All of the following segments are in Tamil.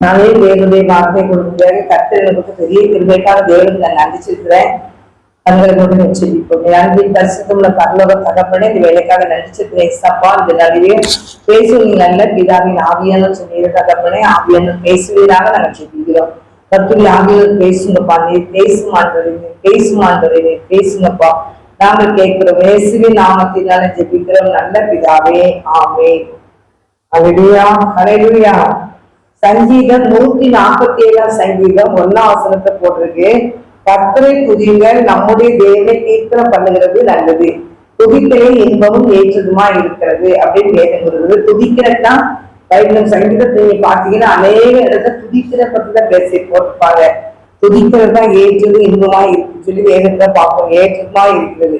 நானே தேவனுடைய வார்த்தை கொடுக்கிறாங்க கர்த்தர் எனக்கு பெரிய கிருபைக்காக தேவனுக்கு நான் நடிச்சிருக்கிறேன் கண்களை கொண்டு வச்சிருப்போம். நன்றி பரிசுத்தமுள்ள பரலோக தகப்பனே இந்த வேலைக்காக நடிச்சிருக்கிறேன் சப்பா இந்த நடுவே பேசுவீங்க நல்ல பிதாவின் ஆவியான சொன்னீர் தகப்பனே. ஆவியான பேசுவீராக நாங்கள் சொல்லிக்கிறோம் கத்துரி ஆவியான பேசுங்கப்பா. நீ பேசுமான்றது நீ பேசுமான்றது நீ பேசுங்கப்பா. நாங்கள் கேட்கிறோம். இயேசுவின் நாமத்தினால ஜெபிக்கிறோம். நல்ல பிதாவே ஆமே அலையா அலையா சங்கீதம் நூத்தி நாற்பத்தி ஏழாம் சங்கீதம் ஒன்னாம் வசனத்தை போட்டிருக்கு. கர்த்தரை துதிங்கள் நம்முடைய தேவை கீர்த்தனை பண்ணுகிறது நல்லது. துதிக்கலே இன்பமும் ஏற்றதுமா இருக்கிறது அப்படின்னு வேதம் சொல்றது துதிக்கிறதுனா பைபிள் சங்கீதத்தை நீங்க பாத்தீங்கன்னா அநேக இடத்துல துதிக்கிற பத்தி தான் பேசி போட்டிருப்பாங்க. துதிக்கிறது தான் ஏற்றது இன்பமா இருக்கு சொல்லி வேதத்துல பார்ப்போம். ஏற்றதுமா இருக்கிறது.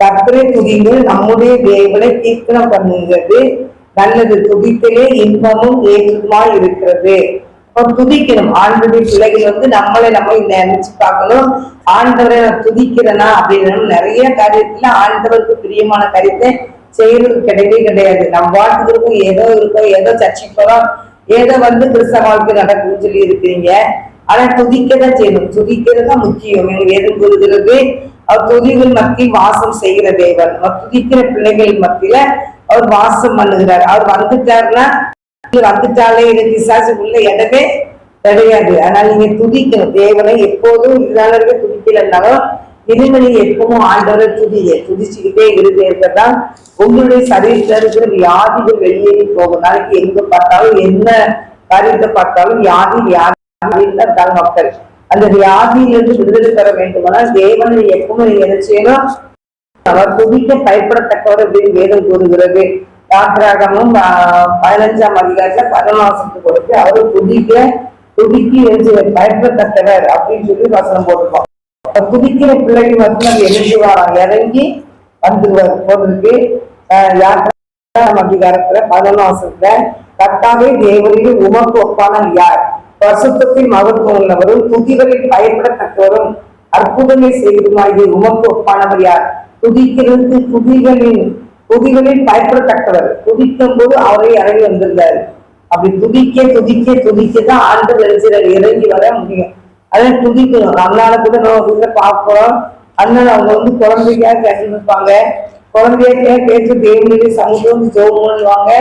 கர்த்தரை துதிங்கள் நம்முடைய தேவனை கீர்த்தனம் பண்ணுங்கிறது நல்லது துதிக்கலே இன்பமும் ஏற்றதுமா இருக்கிறது அப்ப துதிக்கணும். ஆண்டவருடைய பிள்ளைகள் வந்து நம்மளை நம்ம நினைச்சு பார்க்கணும். ஆண்டவரை நான் துதிக்கிறேனா அப்படின்னு நிறைய காரியத்துல ஆண்டவருக்கு பிரியமான காரியத்தை செய்யறது கிடையவே கிடையாது. நம்ம வாட்டுக்கு இருக்கும் ஏதோ இருக்கோம் ஏதோ சர்ச்சைக்கு போறோம் ஏதோ வந்து கிறிஸ்தவ வாழ்க்கை நடக்கும்னு சொல்லி இருக்கிறீங்க. ஆனா துதிக்கதான் செய்யணும். துதிக்கிறது தான் முக்கியம். எனக்கு எது கூறுகிறது அவர் துதிகள் மத்தி வாசம் செய்கிற தேவன். துதிக்கிற பிள்ளைகள் மத்தியில அவர் வாசம் பண்ணுகிறார். அவர் வந்துட்டாருன்னா வந்துட்டாலே எனக்கு பிசாசு உள்ள இடமே கிடையாது. அதனால நீங்க துதிக்கணும். தேவனை எப்போதும் இதனால துதிக்கலன்னாலும் இனிமே நீங்க எப்பவும் ஆண்டவரை துதிய துதிச்சுக்கிட்டே இருந்தே உங்களுடைய சரீரத்தில் இருக்கிற வியாதிகள் வெளியேறி போகும். நாளைக்கு எங்க பார்த்தாலும் என்ன காரியத்தை பார்த்தாலும் வியாதி வியாதி இருக்காங்க மக்கள். அந்த வியாதியிலிருந்து விடுதலை பெற வேண்டுமானால் தேவனை எப்பவும் நீங்க என்ன செய்யணும்? அவர் துதிக்க பயப்படத்தக்கவர் அப்படின்னு வேதம் கூறுகிறது. யாத்திராகமும் பதினஞ்சாம் அதிகாரத்துல பதினாசத்து கொடுத்து அவரு துதிக்க துதிக்கு எழுந்து பயப்படத்தக்கவர் அப்படின்னு சொல்லி வசனம் போட்டிருக்கோம். துதிக்கிற பிள்ளைக்கு மட்டும் அது எழுந்துவாராம் இறங்கி வந்துருவார். போட்டிருக்கு. ஆஹ், அதிகாரத்துல பதினாசத்துல கத்தாவே தேவனையும் தேவரில் உமக்கு ஒப்பானவர் யார்? பரிசுத்தத்தில் மகத்துவம் உள்ளவரும் துதிகளில் பயப்படத்தக்கவரும் அற்புதமே செய்வதுமாகிய உமக்கு ஒப்பானவர் யார்? துதிக்கிறது துதிகளின் துதிகளில் பயப்படத்தக்கவர். துதிக்கும் போது அவரை இறங்கி வந்திருந்தார். அப்படி துதிக்க துதிக்க துதிக்க தான் ஆண்டு சிலர் இறங்கி வர முடியும். அதான் துதிக்கணும் நம்மளால கூட நம்ம வீட்டுல பார்ப்போம் அண்ணன் அவங்க வந்து குழந்தைக்காக கேட்டுருப்பாங்க குழந்தைய கேட்டு தேவனுடைய சமூகம் ஜோம் பண்ணுவாங்க.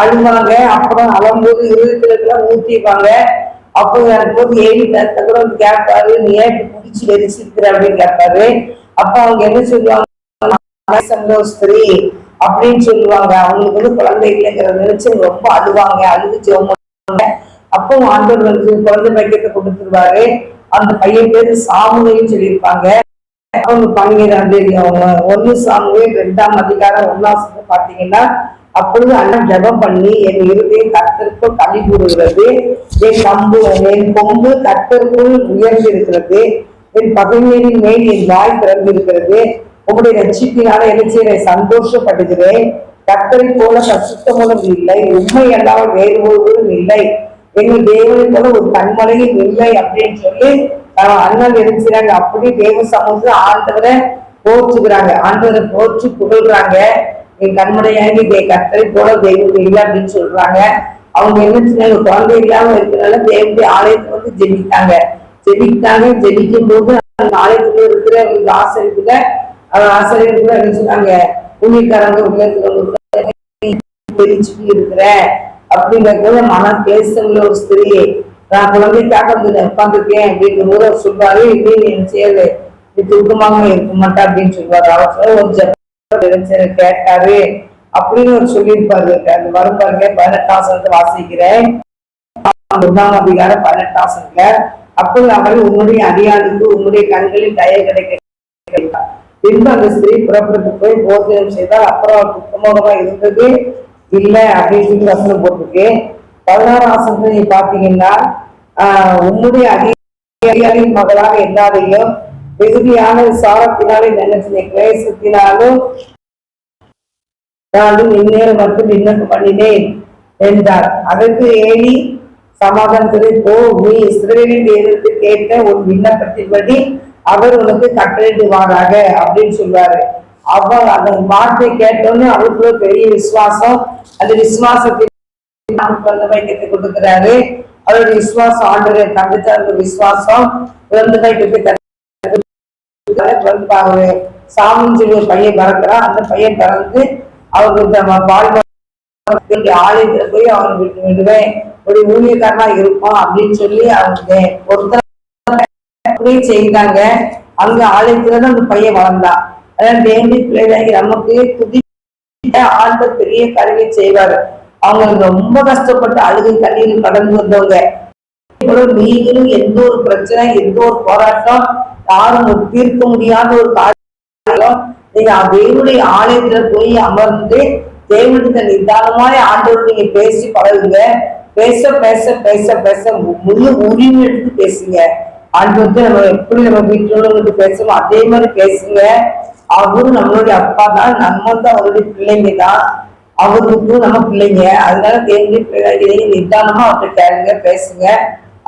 அழுவாங்க. அப்புறம் அழும்போது இருதயத்துல ஊற்றிப்பாங்க அப்போ எனக்கு போது ஏழு தரத்தை கூட வந்து கேட்பாரு நீ ஏன் இப்படி புடிச்சு வெறிச்சிருக்கிற? அப்படின்னு கேட்பாரு. அப்ப அவங்க என்ன சொல்லுவாங்க? சந்தோஷத்திரி அப்படின்னு சொல்லுவாங்க. அவங்களுக்கு வந்து குழந்தை இல்லைங்கிற நினைச்சு ரொம்ப அழுவாங்க. அழுது ஜெபம் பண்ணுவாங்க அப்போ ஆண்டவர் வந்து குழந்தை பைக்கத்தை கொடுத்துருவாரு அந்த பையன் பேரு சாமுவேன்னு சொல்லியிருப்பாங்க. அவங்க பன்னிரெண்டாம் தேதி அவங்க ஒன்னு சாமுவே ரெண்டாம் அதிகாரம் ஒன்னாம் பாத்தீங்கன்னா அப்பொழுது அண்ணன் ஜெபம் பண்ணி என் இருதயம் கர்த்தருக்குள் கழி கூறுகிறது என் கம்பு என் கொம்பு கர்த்தருக்குள் உயர்ந்திருக்கிறது. என் பகைஞரின் மேல் என் வாய் திறந்திருக்கிறது. உங்களுடைய ரட்சிப்பினால என்ன செய்ய சந்தோஷப்படுகிறேன். கத்தரை போல பரிசுத்தமும் இல்லை. உண்மை அல்லாமல் வேறு ஒருவரும் இல்லை. எங்கள் தேவனை போல ஒரு கண்மலையும் இல்லை அப்படின்னு சொல்லி ஆஹ் அண்ணன் நினைச்சாங்க அப்படி தேவ சமூகத்துல ஆண்டவரை போற்றுகிறாங்க. ஆண்டவரை போற்று புகழ்றாங்க. என் கண்மலையாகி கத்தரை கர்த்தரை போல தெய்வம் இல்லை அப்படின்னு சொல்றாங்க. அவங்க என்ன செஞ்சாங்க குழந்தை இல்லாம இருக்கிறனால தேவனுடைய ஆலயத்தை வந்து ஜெபித்தாங்க ஜெபித்தாங்க ஜெபிக்கும் போது அந்த ஆலயத்துல இருக்கிற ஒரு ஆசிரியத்துல ஆசிரியர் ஆசிரியர்கள் என்ன சொன்னாங்க ஊழியக்காரங்க உள்ளத்துல தெரிச்சுட்டு இருக்கிற. கூட மனம் பேசல ஒரு ஸ்திரீ. நான் குழந்தைக்காக வந்து உட்காந்துருக்கேன் அப்படிங்கிற போது அவர் சொல்றாரு. இது நீ என்ன செய்யல. இது துக்கமாக இருக்க மாட்டா. அப்படின்னு சொல்லுவாரு அவர் ஒரு ஜெபம் கேட்டாரு. அப்படின்னு ஒரு சொல்லியிருப்பாரு. அந்த வரும் பாருங்க பதினெட்டாம் சனத்தை வாசிக்கிறேன் ஒன்றாம் அதிகாரம் பதினெட்டாம் சனத்துல அப்போது அவர் உன்னுடைய அடியாளுக்கு உன்னுடைய கண்களில் தய கிடைக்க பின்பு அந்த ஸ்திரீ புறப்பட்டு போய் போஜனம் செய்தால் அப்புறம் அவர் இருந்தது. இல்லை அப்படின்னு சொல்லி வசனம் போட்டிருக்கு. பதினாறாம் வசனத்துல நீ பாத்தீங்கன்னா ஆஹ் உன்னுடைய அதிகாரியின் மகளாக எல்லாரையும் மிகுதியான சாரத்தினாலே நினைச்சின கிளேசத்தினாலும் நானும் இந்நேரம் மட்டும் விண்ணப்பம் பண்ணினேன் என்றார். அதற்கு ஏலி சமாதானத்திலே போ நீ இஸ்ரேலில் இருந்து கேட்ட உன் விண்ணப்பத்தின்படி அவர் உனக்கு கட்டளையிடுவாராக அப்படின்னு சொல்றாரு. அவ அந்த வார்த்தை கேட்டோன்னு அவருக்குள்ள பெரிய விசுவாசம் அந்த விசுவாசத்தை நமக்கு வந்து கொடுக்கிறாரு. அவருடைய விசுவாசம் ஆண்டு தந்துட்டாரு விசுவாசம் இறந்து போயிட்டு ஒரு சாமின்னு சொல்லி ஒரு பையன் பிறக்கிறான். அந்த பையன் பிறந்து அவருக்கு பால் ஆலயத்துல போய் அவனை விட்டு விடுவேன். ஒரு ஊழியக்காரனா இருப்பான் அப்படின்னு சொல்லி அவங்க ஒருத்தர் அப்படியே செய்தாங்க. அங்க ஆலயத்துலதான் அந்த பையன் வளர்ந்தான். அதான் தேவடி பிள்ளைதாகி நமக்கு துதி ஆழ்ந்த பெரிய கருவி செய்வாரு. அவங்க ரொம்ப கஷ்டப்பட்டு அழுகை கண்ணீர் கடந்து வந்தவங்க. நீங்களும் எந்த ஒரு பிரச்சனை எந்த ஒரு போராட்டம் யாரும் தீர்க்க முடியாத ஒரு காரியம். நீங்க தேவனுடைய ஆலயத்துல போய் அமர்ந்து தேவனுடைய நிதானமான ஆண்டோடு நீங்க பேசி பழகுங்க. பேச பேச பேச பேச முழு உரிமை எடுத்து பேசுங்க. ஆண்டு வந்து நம்ம எப்படி நம்ம வீட்டுள்ளவங்களுக்கு பேசுவோம் அதே மாதிரி பேசுங்க. அவரும் நம்மளுடைய அப்பா தான். நம்ம வந்து அவருடைய பிள்ளைங்க தான். அவருக்கும் நம்ம பிள்ளைங்க. அதனால தேவனுடைய பிள்ளைங்க நிதானமா அவர்கிட்ட கேளுங்க பேசுங்க.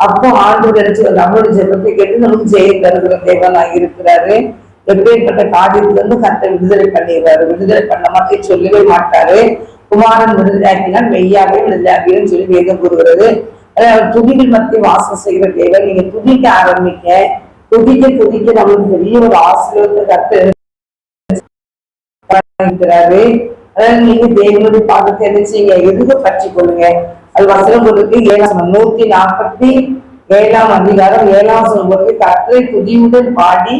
அப்போ ஆண்டு நினைச்சு நம்மளுடைய ஜெபத்தை கேட்டு நமக்கு ஜெய தருகிற தேவனா இருக்கிறாரு. எப்பேற்பட்ட காரியத்துல இருந்து கத்தை விடுதலை பண்ணிடுறாரு விடுதலை பண்ண மாட்டேன் சொல்லவே மாட்டாரு. குமாரன் விடுதலையாக்கினால் மெய்யாவே விடுதலையாகியும் சொல்லி வேதம் கூறுகிறது. துதிகள் மத்திய வாசம் செய்கிற தேவன். நீங்க துதிக்க ஆரம்பிக்க துதிக்க துதிக்க நம்மளுக்கு பெரிய ஒரு ஆசீர்வாதத்தை கத்து இருக்கிறாரு அதாவது நீங்க தேவனுடைய பாதத்தை என்ன செய்யுங்க? எதுக்கு பற்றி கொள்ளுங்க. அது வசனம் கொடுத்து ஏழாம் நூத்தி நாற்பத்தி ஏழாம் அதிகாரம் ஏழாம் வசனம் கொடுத்து கற்றை துதியுடன் பாடி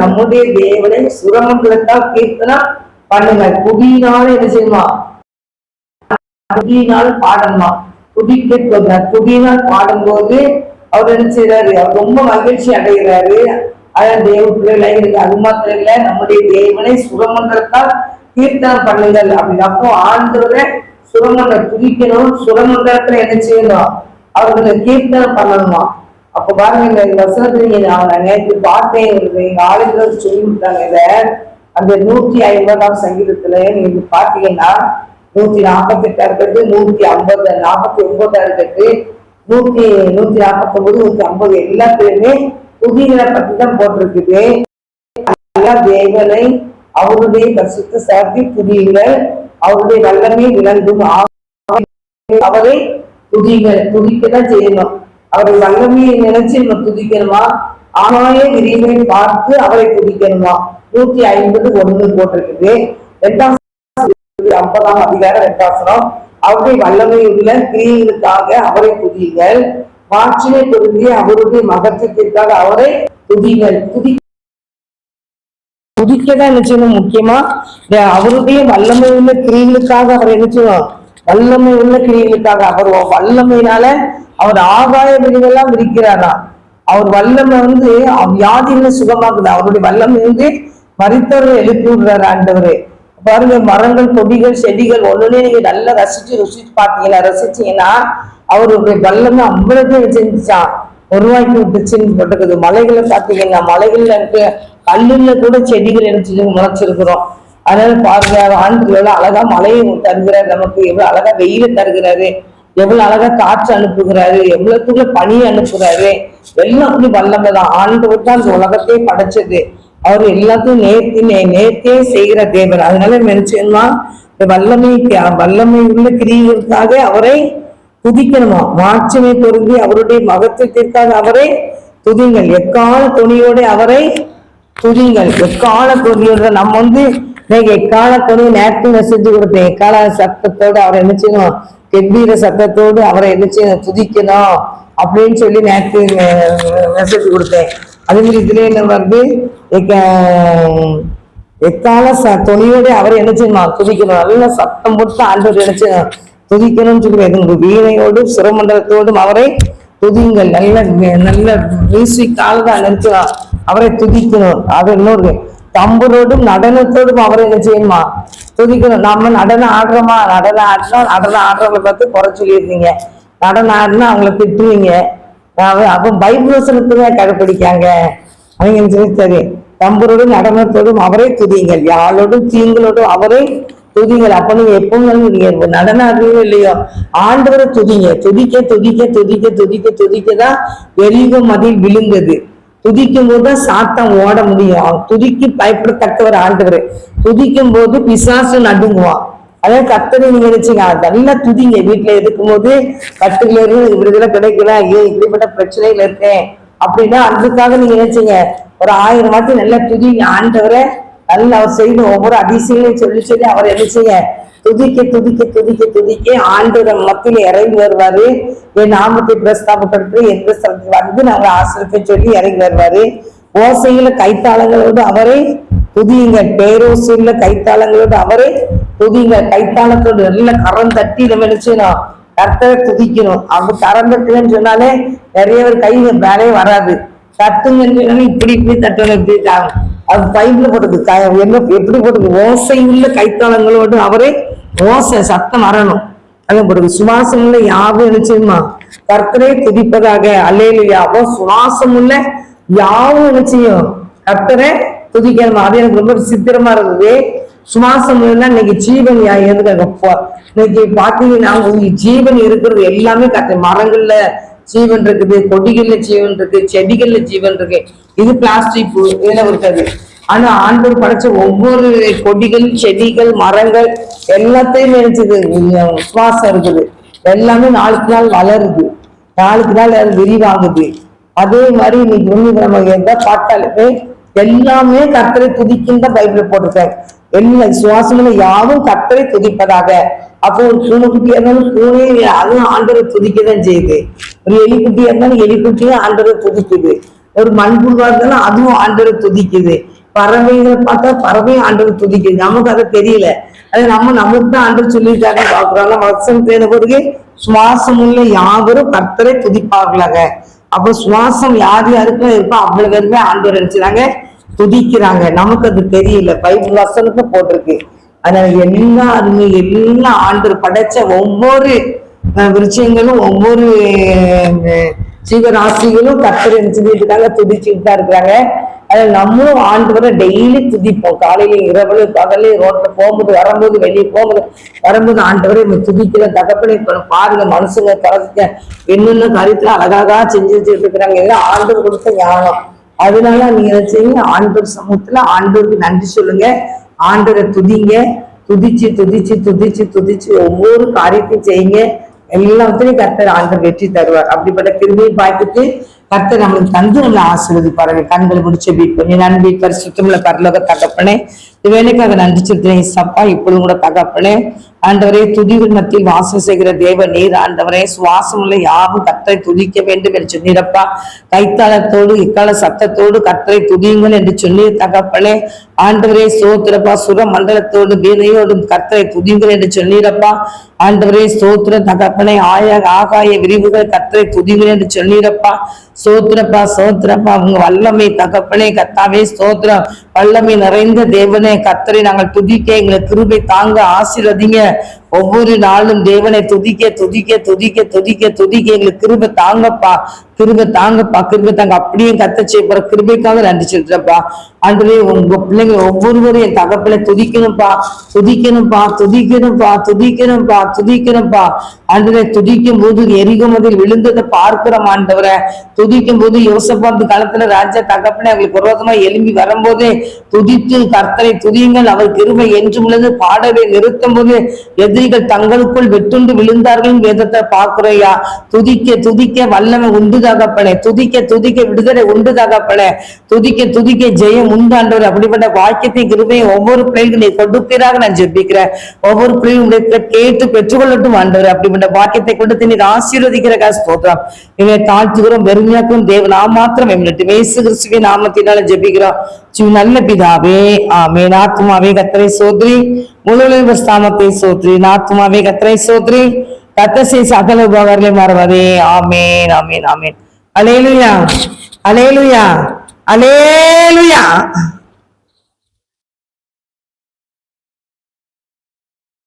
நம்முடைய தேவனை சுரமண்டலத்தால் கீர்த்தனம் பண்ணுங்க துதியினால என்ன செய்யுமா? துதியினால் பாடணுமா? கூட்டிகிட்டே போகிறார் புதினா பாடும்போது அவர் என்ன செய்யறாரு அவர் ரொம்ப மகிழ்ச்சி அடைகிறாரு. அதான் தேவ பிள்ளைகளை இருக்கு அது மாத்திரம் இல்ல. நம்முடைய தேவனை சுரமன்றத்தால் கீர்த்தனம் பண்ணுங்கள். அப்படின்னு அப்போ ஆண்டவரை சுரமன்ற துதிக்கணும். சுரமன்றத்துல என்ன செய்யணும்? அவருக்கு கீர்த்தனம் பண்ணணுமா? அப்ப பாருங்க இந்த வசனத்துல நான் நேற்று பார்த்தேன். எங்க ஆளுநர் சொல்லி விட்டாங்க இத. அந்த நூத்தி ஐம்பதாம் சங்கீதத்துல நீங்க பாத்தீங்கன்னா நூத்தி நாற்பத்தி எட்டா இருக்கிறது நூத்தி ஐம்பது நாற்பத்தி ஒன்பதா இருக்கிறது நூத்தி நூத்தி நாற்பத்தி ஒன்பது நூத்தி ஐம்பது எல்லாத்துலயுமே புதிகளை பத்தி தான் போட்டிருக்குது தேவனை அவருடைய பரிசுத்த சாத்தி புதியுங்கள் அவருடைய வல்லமே விளங்கும். அவரை துதிங்கள் துதிக்கதான் செய்யணும். அவரை வல்லமையை நினைச்சு நம்ம துதிக்கணுமா? ஆனாயே விரிவை பார்த்து அவரை துதிக்கணுமா? நூத்தி ஐம்பது ஒண்ணு போட்டிருக்குது. ரெண்டாம் ஐம்பதாம் அதிகாரம் ரெண்டாசனம். அவருடைய வல்லமை உள்ள கிரியைகளுக்காக அவரை துதியுங்கள். மாற்றினை பொருந்தி அவருடைய மகத்துவத்திற்காக அவரை துதியுங்கள். துதி துதிக்கதான் என்ன செய்யணும்? முக்கியமா அவருடைய வல்லமை உள்ள கிரியைகளுக்காக அவர் என்ன செய்யணும்? வல்லமை உள்ள கிரியைகளுக்காக அவர் வல்லமையினால அவர் ஆகாய விதிகள்லாம் இருக்கிறாரா அவர் வல்லமை வந்து வியாதியில சுகமாக்குது அவருடைய வல்லமை வந்து மறித்தவரை எழுப்பி விடுறாரு ஆண்டவர். பாருங்க மரங்கள் கொடிகள் செடிகள் ஒண்ணுனே நீங்க நல்லா ரசிச்சு ருசிச்சு பாத்தீங்கன்னா ரசிச்சீங்கன்னா அவருடைய வல்லமை அவ்வளவு செஞ்சுச்சான் உருவாக்கி விட்டுச்சுன்னு போட்டுக்குது மலைகளை பாத்தீங்கன்னா மலைகள்ல இருக்க கல்லுல கூட செடிகள் எடுத்து முளைச்சிருக்கிறோம். அதனால பாருங்க ஆண்டுகள் எவ்வளவு அழகா மலையை தருகிறாரு. நமக்கு எவ்வளவு அழகா வெயில தருகிறாரு. எவ்வளவு அழகா காற்று அனுப்புகிறாரு. எவ்வளவுக்குள்ள பனி அனுப்புகிறாரு. எல்லாத்துலயும் வல்லமை தான் ஆண்டு விட்டு அந்த உலகத்தையே படைச்சது. அவர் எல்லாத்தையும் நேர்த்தி நேர்த்தியே செய்கிற தேவர் அதனால நினைச்சேன்னா வல்லமை வல்லமை உள்ள கிரிகளுக்காக அவரை துதிக்கணுமா? மாட்சிமை பொருந்தி அவருடைய மகத்துவத்திற்காக அவரை துதிங்கள் எக்கால துணியோட அவரை துதிங்கள் எக்கால துணியோட நம்ம வந்து நீங்க எக்கால துணி நேரத்தில் செஞ்சு கொடுத்தேன். எக்கால சத்தத்தோடு அவரை என்ன செய்யணும்? கெம்பீர சத்தத்தோடு அவரை என்ன செய்யணும்? துதிக்கணும் அப்படின்னு சொல்லி நேரத்தில் மெசேஜ் கொடுத்தேன். அதே மாதிரி இதுல என்ன வருது? எக்கால ச துணியோட அவரை என்ன செய்யணும் துதிக்கணும். நல்ல சத்தம் போட்டு ஆண்டவர் என்ன செய்யணும் துதிக்கணும்னு சொல்லி வீணையோடு சிரமண்டலத்தோடும் அவரை துதிங்கள் நல்ல நல்ல மியூசிக் தான் நினைச்சலாம் அவரை துதிக்கணும். அது இன்னொரு தம்புரோடும் நடனத்தோடும் அவரை என்ன செய்யணுமா துதிக்கணும். நம்ம நடனம் ஆடுறோமா? நடனம் ஆடினா நடனம் ஆடுறவங்களை பார்த்து குறை சொல்லியிருந்தீங்க நடனம் ஆடினா அவங்கள திட்டுவீங்க. அப்போ பைபிள் வசனத்துக்கு கடைப்பிடிக்காங்க. அவங்க சொல்லி சரி தம்புரோடும் நடனத்தோடும் அவரே துதிங்கள் யாழோடும் தீங்களோடும் அவரே துதிங்கள் அப்ப நீங்க எப்பவும் நீங்க நடன இல்லையோ ஆண்டவரை துதிங்க. துதிக்க துதிக்க துதிக்க துதிக்க துதிக்கதான் எரிக மதில் விழுந்தது. துதிக்கும் போதுதான் சாத்தம் ஓட முடியும். துதிக்கு பயப்படத்தக்கவர் ஆண்டவர். துதிக்கும் போது பிசாசு நடுங்குவான். அதே கத்தனை நீங்க நினைச்சீங்க நல்லா துதிங்க. வீட்டுல இருக்கும்போது கட்டுல இருந்து விடுதலை கிடைக்கல. ஐயோ இப்படிப்பட்ட பிரச்சனைகள் இருக்கேன். அப்படின்னா அதுக்காக நீங்க நினைச்சீங்க ஒரு ஆயிரம் வாட்டி நல்லா துதிங்க ஆண்டவரை நல்லா அவர் செய்த ஒவ்வொரு அதிசயங்களையும் சொல்லி சொல்லி அவர் என்ன செய்ய? துதிக்க துதிக்க துதிக்க துதிக்க ஆண்டவர் மத்தியில் இறங்கி வருவாரு. என் நாமத்தை பிரஸ்தாபப்படுத்தி எந்த ஸ்தலத்துக்கு வந்து நாங்கள் ஆசிரியத்தை சொல்லி இறங்கி வருவாரு. ஓசையில கைத்தாளங்களோடு அவரை துதியுங்க. பேரோசையில கைத்தாளங்களோடு அவரை துதிங்க கைத்தாளத்தோடு நல்ல கரம் தட்டி நம்ம நினைச்சோம் கர்த்தரை துதிக்கணும். அவங்க கரம் சொன்னாலே நிறைய பேர் கை வேலையே வராது. தட்டுங்கன்னு சொன்னாலே இப்படி இப்படி தட்டணும் இப்படி அது பைபிள் போட்டது. என்ன எப்படி போட்டது? ஓசை உள்ள கைத்தாளங்களோடு அவரே ஓசை சத்தம் வரணும் அதான் போடுது சுவாசமுள்ள யாவும் நினைச்சுமா கர்த்தரை துதிப்பதாக. அல்லையிலாவோ சுவாசம் உள்ள யாவும் நினைச்சியும் கர்த்தரை துதிக்கணுமா அது எனக்கு ரொம்ப சித்திரமா இருந்தது. சுவாசம் இன்னைக்கு ஜீவன் யா- எதுக்கு இன்னைக்கு பாத்தீங்கன்னா உங்களுக்கு ஜீவன் இருக்கிறது எல்லாமே கத்து மரங்கள்ல ஜீவன் இருக்குது கொடிகள்ல ஜீவன் இருக்கு செடிகள்ல ஜீவன் இருக்கு. இது பிளாஸ்டிக் இதுல இருக்காது. ஆனா ஆண்டவர் படைச்ச ஒவ்வொரு கொடிகள் செடிகள் மரங்கள் எல்லாத்தையும் நினைச்சது சுவாசம் இருக்குது எல்லாமே நாளுக்கு நாள் வளருது நாளுக்கு நாள் அது விரிவாகுது அதே மாதிரி இன்னைக்கு வந்து நம்ம எந்த பார்த்தாலுமே எல்லாமே கர்த்தரை துதிக்கின்ற பைபிள் போட்டிருக்கேன் எல்லா சுவாசமும் யாவும் கர்த்தரை துதிப்பதாக. அப்போ ஒரு பூனைக்குட்டியா இருந்தாலும் பூனை அதுவும் ஆண்டரை துதிக்கதான் செய்யுது. ஒரு எலிக்குட்டியா இருந்தாலும் எலிக்குட்டியும் ஆண்டரை துதிக்குது. ஒரு மண்புழுவா இருந்தாலும் அதுவும் ஆண்டரை துதிக்குது. பறவைகள் பார்த்தா பறவையும் ஆண்டரை துதிக்குது. நமக்கு அது தெரியல. அது நம்ம நமக்கு தான் ஆண்டர் சொல்லியிருக்காரு பாக்குறோம் நம்ம தேன பிறகு சுவாசமுள்ள யாவரும் கர்த்தரை துதிப்பார்களாக. அப்ப சுவாசம் யார் யாருக்கும் இருக்கோ அவ்வளவு பேருமே ஆண்டவர் நினைச்சாங்க துதிக்கிறாங்க. நமக்கு அது தெரியல. பைபிள் வசனத்தை போட்டிருக்கு. அதனால எல்லாருமே எல்லா ஆண்டு படைச்ச ஒவ்வொரு விருட்சங்களும் ஒவ்வொரு அஹ், ஜீவராசிகளும் கர்த்தரை நினைச்சுட்டாங்க துதிச்சுட்டு தான் இருக்கிறாங்க. அதில் நம்மளும் ஆண்டவரை டெய்லி துதிப்போம். காலையில இரவு பகல்ல ரோட்ல போகும்போது வரும்போது வெளியே போகும்போது வரும்போது ஆண்டவரை நம்ம துதிக்கிற தகப்பனை பாருங்க மனுஷங்க கலந்துக்க என்னென்ன காரியத்துல அழகாக செஞ்சு வச்சுட்டு இருக்கிறாங்க எல்லாம் ஆண்டவர் கொடுத்த ஞானம். அதனால நீங்க என்ன செய்யுங்க ஆண்டவர் சமூகத்துல ஆண்டவருக்கு நன்றி சொல்லுங்க. ஆண்டவரை துதிங்க. துதிச்சு துதிச்சு துதிச்சு துதிச்சு ஒவ்வொரு காரியத்தையும் செய்யுங்க. எல்லாத்தையும் கர்த்தர் ஆண்டவர் வெற்றி தருவார். அப்படிப்பட்ட கிருமியை பார்த்துட்டு கர்த்தர் நம்மளுக்கு தந்து நம்மளை ஆசீர்வதிப்பாருங்க கண்களை முடிச்சு பீட் பண்ணி நன்றி பரிசுத்தமுள்ள பரலோக தகப்பனே வேலைக்காக நன்றி சொல்றேன் சப்பா இப்பொழுது கூட தகப்பனே ஆண்டவரே துதிகள் மத்தியில் வாசம் செய்கிற தேவ நீர் ஆண்டவரே சுவாசம் உள்ள யாரும் கத்தரை துதிக்க வேண்டும் என்று சொன்னீரப்பா. கைத்தாளத்தோடு இக்கால சத்தத்தோடு கத்தரை துதியுங்கள் என்று சொல்லி தகப்பனே. ஆண்டவரே சோத்திரப்பா சுர மண்டலத்தோடு வீணையோடும் கத்தரை துதியுங்கள் என்று சொன்னீரப்பா. ஆண்டவரே சோத்திர தகப்பனை ஆய ஆகாய விரிவுகள் கத்தரை துதிங்கள் என்று சொன்னீரப்பா. சோத்திரப்பா சோத்திரப்பா உங்க வல்லமை தகப்பனே கத்தாவே சோத்திரம் வல்லமை நிறைந்த தேவனே கத்தரை நாங்கள் துதிக்க எங்களை கிருபை தாங்க ஆசீர்வதிங்க. ஒவ்வொரு நாளும் தேவனை துதிக்க துதிக்க துதிக்க துதிக்க துதிக்க எங்களுக்கு கிருப தாங்கப்பா கிருப தாங்கப்பா கிருப தாங்க. அப்படியே கத்த செய்யப்படுற கிருபைக்காக நன்றி சொல்றப்பா ஆண்டவரே உங்க பிள்ளைங்க ஒவ்வொருவரும் என் தகப்பில துதிக்கணும்ப்பா துதிக்கணும்ப்பா துதிக்கணும்ப்பா துதிக்கணும்ப்பா துதிக்கணும்ப்பா. ஆண்டவரே துதிக்கும் போது எரிகுமதில் விழுந்ததை பார்க்கிறோம் ஆண்டவரை. துதிக்கும் போது யோசப்பாத்து காலத்துல ராஜா தகப்பனை அவங்களுக்கு விரோதமா எழும்பி வரும்போதே துதித்து கர்த்தரை துதியுங்கள். அவர் கிருபை என்று உள்ளது. பாடலை நிறுத்தும் போது எது எதிரிகள் தங்களுக்குள் வெட்டுண்டு விழுந்தார்கள் வேதத்தை பார்க்கிறோயா துதிக்க துதிக்க வல்லமை உண்டு தகப்பனே துதிக்க துதிக்க விடுதலை உண்டு தகப்பனே துதிக்க துதிக்க ஜெயம் உண்டாண்டவர். அப்படிப்பட்ட வாக்கியத்தை கிருபையை ஒவ்வொரு பிள்ளைகளும் நீ கொடுப்பீராக நான் ஜெபிக்கிறேன். ஒவ்வொரு பிள்ளையும் கேட்டு பெற்றுக்கொள்ளட்டும் ஆண்டவர். அப்படிப்பட்ட வாக்கியத்தை கொடுத்து நீர் ஆசீர்வதிக்கிறக்காக ஸ்தோத்திரம். இவனை தாழ்த்துகிறோம் பெருமையாக்கும் தேவ நான் மாத்திரம் எம்மிட்டு மேசு கிறிஸ்துவின் நாமத்தினால ஜெபிக்கிறோம். நல்ல பிதாவே ஆமே நாத்துமாவே கத்தரை சோதரி. முழு ஸ்தானத்தை சோத்ரி ஆத்மாவே கத்தரை சோத்ரி கத்தசை சகல உபகாரிலே மாறுவதே. ஆமேன் ஆமேன் ஆமேன். அலேலுயா அலேலுயா அலேலுயா.